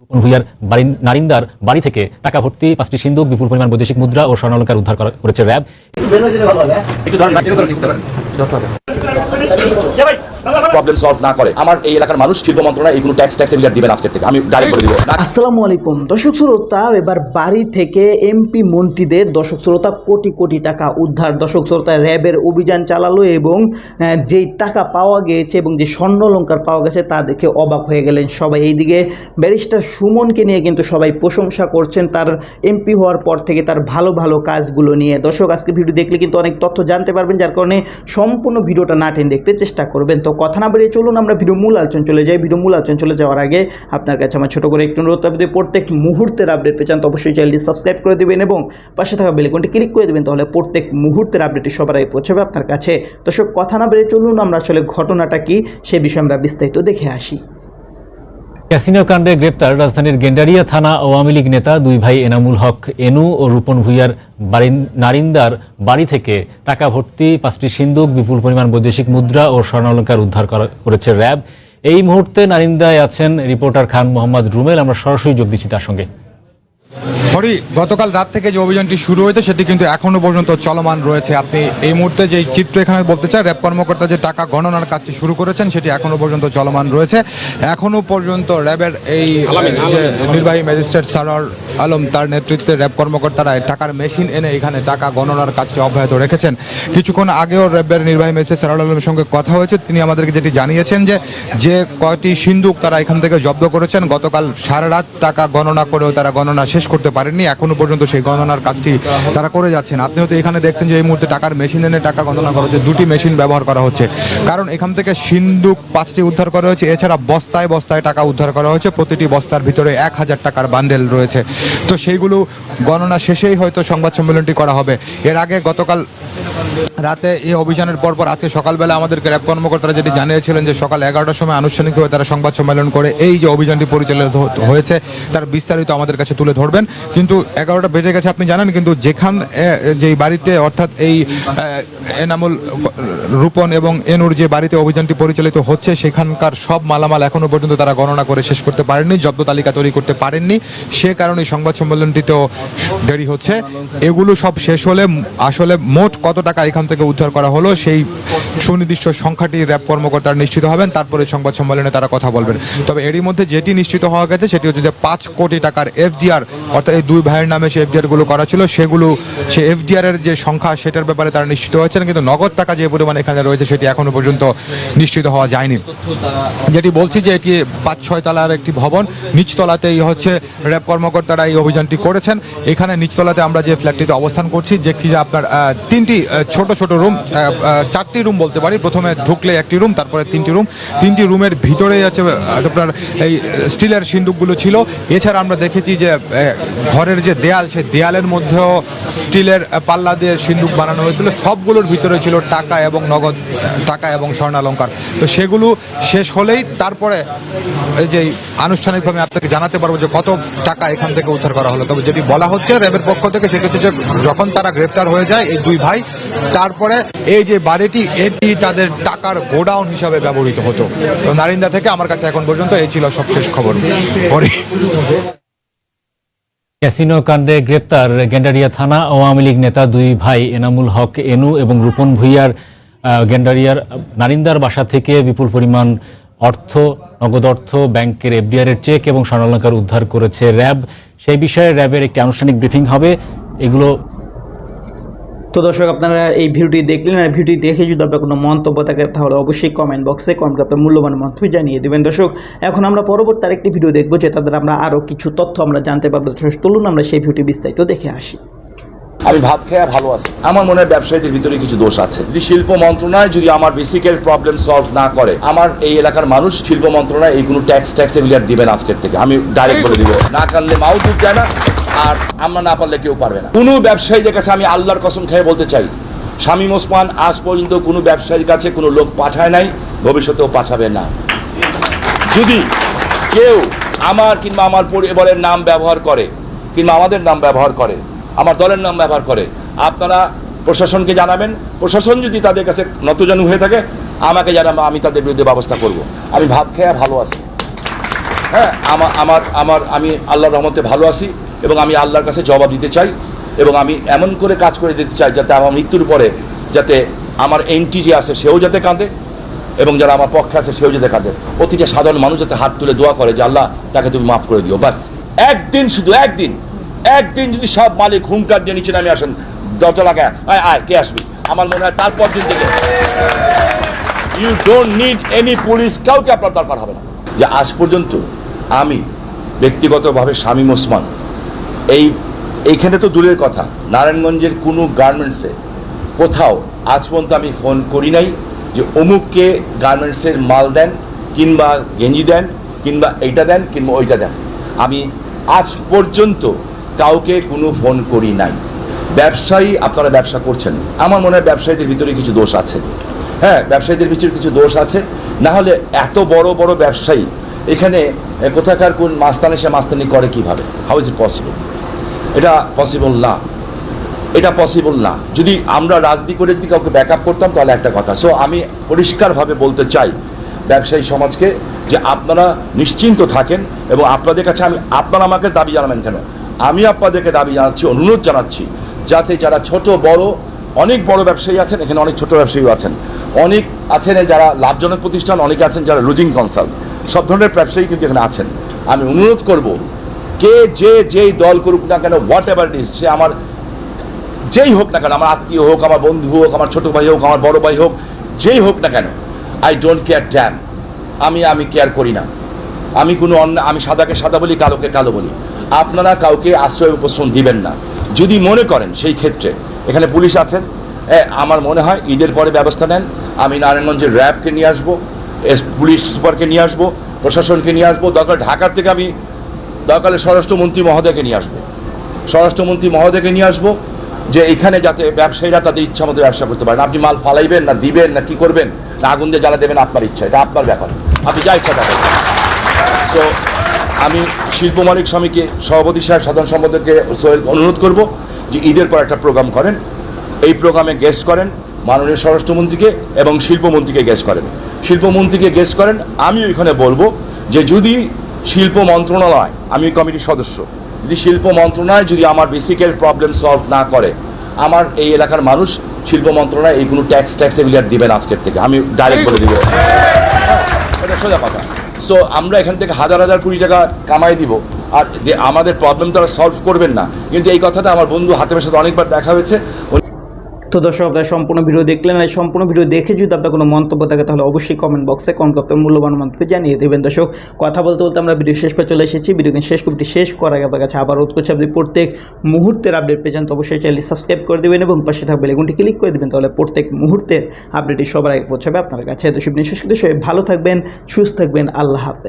রূপন ভূঁইয়ার বাড়ি নারিন্দার বাড়ি থেকে টাকা ভর্তি পাঁচটি সিন্ধুক বিপুল পরিমাণ বৈদেশিক মুদ্রা ও স্বর্ণালঙ্কার উদ্ধার করেছে র্যাব। প্রবলেম সলভ না করে, আমার এই এলাকার মানুষ শিল্প মন্ত্রণালয় কোনো ট্যাক্স ট্যাক্স এগুলো দিবেন আজকের থেকে। আমি ডাইরেক্ট করে দিব। আসসালামু আলাইকুম। দর্শক শ্রোতা, এবার বাড়ি থেকে এমপি মন্ত্রীদের, দর্শক শ্রোতা, কোটি কোটি টাকা উদ্ধার। দর্শক শ্রোতা, র্যাবের অভিযান চালালো এবং যেই টাকা পাওয়া গিয়েছে এবং যে স্বর্ণলঙ্কার পাওয়া গেছে তা দেখে অবাক হয়ে গেলেন সবাই। এইদিকে ব্যারিস্টার সুমনকে নিয়ে কিন্তু সবাই প্রশংসা করছেন তার এমপি হওয়ার পর থেকে তার ভালো ভালো কাজগুলো নিয়ে। দর্শক আজকে ভিডিও দেখলে কিন্তু অনেক তথ্য জানতে পারবেন, যার কারণে সম্পূর্ণ ভিডিওটা না টেন দেখতে চেষ্টা করবেন। তো কথা না বেরিয়ে চলুন, আমরা ভিডিও মূল আলোচনা চলে যাই। ভিডিও মূল আলোচনা চলে যাওয়ার আগে আপনার কাছে আমার ছোটো করে একটু অনুরোধ আপনি প্রত্যেক মুহূর্তের আপডেট পেয়ে চান তো অবশ্যই চ্যানেলটি সাবস্ক্রাইব করে দেবেন এবং পাশে থাকা বেলিকনটি ক্লিক করে দেবেন, তাহলে প্রত্যেক মুহূর্তের আপডেটটি সবার আগে পৌঁছাবে আপনার কাছে। তো সব কথা না বেরিয়ে চলুন, আমরা আসলে ঘটনাটা কি, সে বিষয়ে আমরা বিস্তারিত দেখে আসি। ক্যাসিনো কাণ্ডে গ্রেপ্তার রাজধানীর গেন্ডারিয়া থানা আওয়ামী লীগ নেতা দুই ভাই এনামুল হক, এনু ও রূপন ভূঁইয়ার নারিন্দার বাড়ি থেকে টাকা ভর্তি, পাঁচটি সিন্ধুক, বিপুল পরিমাণ বৈদেশিক মুদ্রা ও স্বর্ণালঙ্কার উদ্ধার করা- করেছে র্যাব। এই মুহূর্তে নারিন্দায় আছেন রিপোর্টার খান মোহাম্মদ রুমেল, আমরা সরাসরি যোগ দিচ্ছি তার সঙ্গে। হরি গতকাল রাত থেকে যে অভিযানটি শুরু হয়েছে, সেটি কিন্তু এখনও পর্যন্ত চলমান রয়েছে। আপনি এই মুহূর্তে যে চিত্র এখানে বলতে চাই র্যাব কর্মকর্তা যে টাকা গণনার কাজটি শুরু করেছেন, সেটি এখনও পর্যন্ত চলমান রয়েছে। এখনও পর্যন্ত র্যাবের এই নির্বাহী ম্যাজিস্ট্রেট সারর আলম তার নেতৃত্বে র্যাব কর্মকর্তারা টাকার মেশিন এনে এখানে টাকা গণনার কাজটি অব্যাহত রেখেছেন। কিছুক্ষণ আগেও র্যাবের নির্বাহী ম্যাজিস্ট্রেট সারর আলমের সঙ্গে কথা হয়েছে। তিনি আমাদেরকে যেটি জানিয়েছেন যে যে কয়টি সিন্ধুক তারা এখান থেকে জব্দ করেছেন, গতকাল সারা রাত টাকা গণনা করেও তারা গণনা শেষ করতে পারেননি। এখনও পর্যন্ত সেই গণনার কাজটি তারা করে যাচ্ছেন। আপনি হয়তো এখানে দেখছেন যে এই মুহূর্তে টাকার মেশিন এনে টাকা গণনা করা হচ্ছে, দুটি মেশিন ব্যবহার করা হচ্ছে। কারণ এখান থেকে সিন্ধুক পাঁচটি উদ্ধার করা হয়েছে, এছাড়া বস্তায় বস্তায় টাকা উদ্ধার করা হয়েছে। প্রতিটি বস্তার ভিতরে এক হাজার টাকার বান্ডেল রয়েছে। তো সেইগুলো গণনা শেষেই হয়তো সংবাদ সম্মেলনটি করা হবে। এর আগে গতকাল রাতে এই অভিযানের পরপর আজকে সকালবেলা আমাদেরকে র্যাব কর্মকর্তারা যেটি জানিয়েছিলেন যে সকাল এগারোটার সময় আনুষ্ঠানিকভাবে তারা সংবাদ সম্মেলন করে এই যে অভিযানটি পরিচালিত হয়েছে, তার বিস্তারিত আমাদের কাছে তুলে ধরবেন। কিন্তু এগারোটা বেজে গেছে, আপনি জানেন, কিন্তু যেখান যেই বাড়িতে, অর্থাৎ এই এনামুল রূপন এবং এনুর যে বাড়িতে অভিযানটি পরিচালিত হচ্ছে, সেখানকার সব মালামাল এখনও পর্যন্ত তারা গণনা করে শেষ করতে পারেননি, জব্দ তালিকা তৈরি করতে পারেননি। সে কারণে সংবাদ সম্মেলনটিতেও দেরি হচ্ছে। এগুলো সব শেষ হলে, আসলে মোট কত টাকা এখান থেকে উদ্ধার করা হলো। সেই সুনির্দিষ্ট সংখ্যাটি র্যাব কর্মকর্তারা নিশ্চিত হবেন, তারপরে সংবাদ সম্মেলনে তারা কথা বলবেন। তবে এরই মধ্যে যেটি নিশ্চিত হওয়া গেছে, সেটি হচ্ছে যে পাঁচ কোটি টাকার এফডিআর, অর্থাৎ এই দুই ভাইয়ের নামে এফডিআরগুলো করা ছিল, সেগুলো, সে এফডিআর এর যে সংখ্যা, সেটার ব্যাপারে তারা নিশ্চিত হয়েছেন, কিন্তু নগদ টাকা যে পরিমাণ এখানে রয়েছে, সেটি এখনও পর্যন্ত নিশ্চিত হওয়া যায়নি। যেটি বলছি যে এটি পাঁচ ছয় তলার একটি ভবন, নিচতলাতেই হচ্ছে র্যাব কর্মকর্তারা এই অভিযানটি করেছেন। এখানে নিচতলাতে আমরা যে ফ্ল্যাটটিতে অবস্থান করছি, দেখছি যে আপনার তিনটি ছোট ছোট রুম চারটি রুম বলতে পারি। প্রথমে ঢুকলে একটি রুম তারপরে তিনটি রুম তিনটি রুমের ভিতরে আছে আপনার এই স্টিলের সিন্দুকগুলো ছিল। এছাড়া আমরা দেখেছি যে ঘরের যে দেয়াল, সেই দেয়ালের মধ্যেও স্টিলের পাল্লা দিয়ে সিন্দুক বানানো হয়েছিল। সবগুলোর ভিতরে ছিল টাকা এবং নগদ টাকা এবং স্বর্ণালঙ্কার। তো সেগুলো শেষ হলেই তারপরে এই যে আনুষ্ঠানিকভাবে আপনাকে জানাতে পারব যে কত টাকা এখান থেকে উদ্ধার করা হলো। তবে যেটি বলা হচ্ছে র্যাবের পক্ষ থেকে সেটি হচ্ছে যে যখন তারা গ্রেপ্তার হয়ে যায়, এই দুই ভাই তারপরে এই যে বাড়িটি, এটি তাদের টাকার গোডাউন হিসাবে ব্যবহৃত হতো। তো নারিন্দা থেকে আমার কাছে এখন পর্যন্ত এই ছিল সবশেষ খবর। ক্যাসিনো কাণ্ডে গ্রেপ্তার গেন্ডারিয়া থানা আওয়ামী লীগ নেতা দুই ভাই এনামুল হক, এনু এবং রূপন ভূঁইয়ার গেন্ডারিয়ার নারিন্দার বাসা থেকে বিপুল পরিমাণ অর্থ, নগদ অর্থ ব্যাংকের এফডিআর এর চেক এবং স্বর্ণালঙ্কার উদ্ধার করেছে র্যাব। সেই বিষয়ে র্যাবের একটি আনুষ্ঠানিক ব্রিফিং হবে। এগুলো তো দর্শক, আপনারা এই ভিডিওটি দেখলেন আর ভিডিওটি দেখে যদি আপনার কোনো মন্তব্য থাকে, তাহলে অবশ্যই কমেন্ট বক্সে কমেন্ট আপনার মূল্যবান মন্তব্য জানিয়ে দেবেন। দর্শক, এখন আমরা পরবর্তী আরেকটি ভিডিও দেখব যে তাদের আমরা আরও কিছু তথ্য আমরা জানতে পারব। দর্শক, চলুন আমরা সেই ভিডিওটি বিস্তারিত দেখে আসি। আমি ভাত খেয়ে ভালো আছি। আমার মনে হয় ব্যবসায়ীদের ভিতরে কিছু দোষ আছে। যদি শিল্প মন্ত্রণালয় যদি আমার বেসিকের প্রবলেম সলভ না করে, আমার এই এলাকার মানুষ শিল্প মন্ত্রণায় এই কোনো ট্যাক্স ট্যাক্স এগুলো আর দিবেন আজকের থেকে। আমি ডাইরেক্ট বলে দিব। না কানলে মাও দুধ যায় না আর আমরা না পারলে কেউ পারবে না। কোনো ব্যবসায়ীদের কাছে আমি আল্লাহর কসম খেয়ে বলতে চাই, শামীম ওসমান আজ পর্যন্ত কোনো ব্যবসায়ীর কাছে কোনো লোক পাঠায় নাই, ভবিষ্যতেও পাঠাবে না। যদি কেউ আমার কিংবা আমার পরিবারের নাম ব্যবহার করে, কিংবা আমাদের নাম ব্যবহার করে, আমার দলের নাম ব্যবহার করে, আপনারা প্রশাসনকে জানাবেন। প্রশাসন যদি তাদের কাছে নতজানু হয়ে থাকে, আমাকে জানাব, আমি তাদের বিরুদ্ধে ব্যবস্থা করব। আমি ভাত খেয়ে ভালো আছি। হ্যাঁ আমার আমার আমার, আমি আল্লাহর রহমতে ভালো আছি। এবং আমি আল্লাহর কাছে জবাব দিতে চাই এবং আমি এমন করে কাজ করে দিতে চাই যাতে আমার মৃত্যুর পরে যাতে আমার এনটি যে আছে, সেও যাতে কাঁদে এবং যারা আমার পক্ষে আছে, সেও যাতে কাঁদে। প্রতিটা সাধারণ মানুষ যাতে হাত তুলে দোয়া করে যে আল্লাহ, তাকে তুমি মাফ করে দিও বাস একদিন শুধু, একদিন। একদিন যদি সব মালিক হুঙ্কার দিয়ে নিচে নামে আসেন, দরজা লাগায়, আয় আয়, কে আসবি? আমার মনে হয় তারপর দিন থেকে you don't need any police কাউকে আপনার দরকার হবে না। যে আজ পর্যন্ত আমি ব্যক্তিগতভাবে শামীম ওসমান এই এইখানে তো দূরের কথা। নারায়ণগঞ্জের কোনো গার্মেন্টসে কোথাও আজ পর্যন্ত আমি ফোন করি নাই যে অমুককে গার্মেন্টসের মাল দেন, কিংবা গেঞ্জি দেন, কিংবা এইটা দেন, কিংবা ওইটা দেন। আমি আজ পর্যন্ত কাউকে কোনো ফোন করি নাই। ব্যবসায়ী, আপনারা ব্যবসা করছেন। আমার মনে হয় ব্যবসায়ীদের ভিতরে কিছু দোষ আছে। হ্যাঁ ব্যবসায়ীদের ভিতরে কিছু দোষ আছে। না হলে এত বড় বড় ব্যবসায়ী, এখানে কোথাকার কোন মাস্তানি সে মাস্তানি করে কীভাবে? হাউ ইজ ইট পসিবল এটা পসিবল না। এটা পসিবল না। যদি আমরা রাজনীতি করে যদি কাউকে ব্যাক করতাম, তাহলে একটা কথা। সো আমি পরিষ্কারভাবে বলতে চাই ব্যবসায়ী সমাজকে যে আপনারা নিশ্চিন্ত থাকেন এবং আপনাদের কাছে আমি আপনারা আমাকে দাবি জানাবেন কেন? আমি আপনাদেরকে দাবি জানাচ্ছি, অনুরোধ জানাচ্ছি, যাতে যারা ছোট, বড়, অনেক বড় ব্যবসায়ী আছেন, এখানে অনেক ছোট ব্যবসায়ীও আছেন। অনেক আছেন যারা লাভজনক প্রতিষ্ঠান, অনেকে আছেন যারা লুজিং কনসাল্ট সব ধরনের ব্যবসায়ী কিন্তু এখানে আছেন। আমি অনুরোধ করব কে যে যেই দল করুক না কেন হোয়াট এভার ইস সে আমার যেই হোক না কেন, আমার আত্মীয় হোক, আমার বন্ধু হোক, আমার ছোট ভাই হোক, আমার বড় ভাই হোক, যেই হোক না কেন আই ডোন্ট কেয়ার ড্যাম আমি আমি কেয়ার করি না। আমি কোনো অন্য, আমি সাদাকে সাদা বলি, কালোকে কালো বলি। আপনারা কাউকে আশ্রয় উপশ্রম দিবেন না। যদি মনে করেন সেই ক্ষেত্রে, এখানে পুলিশ আছেন আমার মনে হয় ঈদের পরে ব্যবস্থা নেন। আমি নারায়ণগঞ্জের র্যাবকে নিয়ে আসব, এস, পুলিশ সুপারকে নিয়ে আসব, প্রশাসনকে নিয়ে আসব, দরকার ঢাকার থেকে আমি দরকারে স্বরাষ্ট্রমন্ত্রী মহোদয়কে নিয়ে আসব। স্বরাষ্ট্রমন্ত্রী মহোদয়কে নিয়ে আসব যে এখানে যাতে ব্যবসায়ীরা তাদের ইচ্ছা মতো ব্যবসা করতে পারেন আপনি মাল ফালাইবেন, না দিবেন, না কি করবেন, না আগুন দিয়ে জ্বালা দেবেন, আপনার ইচ্ছা, এটা আপনার ব্যাপার। আপনি যা ইচ্ছা দেবেন সো আমি শিল্প মালিক স্বামীকে, সভাপতি সাহেব, সাধারণ সম্পাদককে অনুরোধ করব যে ঈদের পর একটা প্রোগ্রাম করেন। এই প্রোগ্রামে গেস্ট করেন মাননীয় স্বরাষ্ট্রমন্ত্রীকে এবং শিল্পমন্ত্রীকে গেস্ট করেন। শিল্পমন্ত্রীকে গেস্ট করেন আমি ওইখানে বলব যে যদি শিল্প মন্ত্রণালয়, আমি কমিটির সদস্য। যদি শিল্প মন্ত্রণালয় যদি আমার বেসিকের প্রবলেম সলভ না করে, আমার এই এলাকার মানুষ শিল্প মন্ত্রণালয় এই কোনো ট্যাক্স ট্যাক্স এগুলি আর দিবেন আজকের থেকে। আমি ডাইরেক্ট বলে দিব। এটা সোজা কথা। সো আমরা এখান থেকে হাজার হাজার কোটি টাকা কামাই দিব। আর আমাদের প্রবলেম তারা সলভ করবেন না। কিন্তু এই কথাটা আমার বন্ধু হাতেমের সাথে অনেকবার দেখা হয়েছে। তো দর্শক আপনারা সম্পূর্ণ ভিডিও দেখলেন আর সম্পূর্ণ ভিডিও দেখে যদি আপনার কোনো মন্তব্য থাকে, তাহলে অবশ্যই কমেন্ট বক্সে কমেন্ট করতে মূল্যবান মন্তব্য জানিয়ে দেবেন। দর্শক, কথা বলতে বলতে আমরা ভিডিও শেষ পে চলে এসেছি। ভিডিও শেষ কমিটি শেষ করার আগে আপনার কাছে আবার রোধ করছি, আপনি প্রত্যেক মুহূর্তের আপডেট পেয়ে যান, তো অবশ্যই চ্যানেলটি সাবস্ক্রাইব করে দেবেন এবং পাশে থাকবে লেগুনটি ক্লিক করে দেবেন, তাহলে প্রত্যেক মুহূর্তের আপডেটই সবার আগে পৌঁছাবে আপনার কাছে। তো শুভ নিঃশ্বাস সবাই ভালো থাকবেন, সুস্থ থাকবেন, আল্লাহ হাফেজ।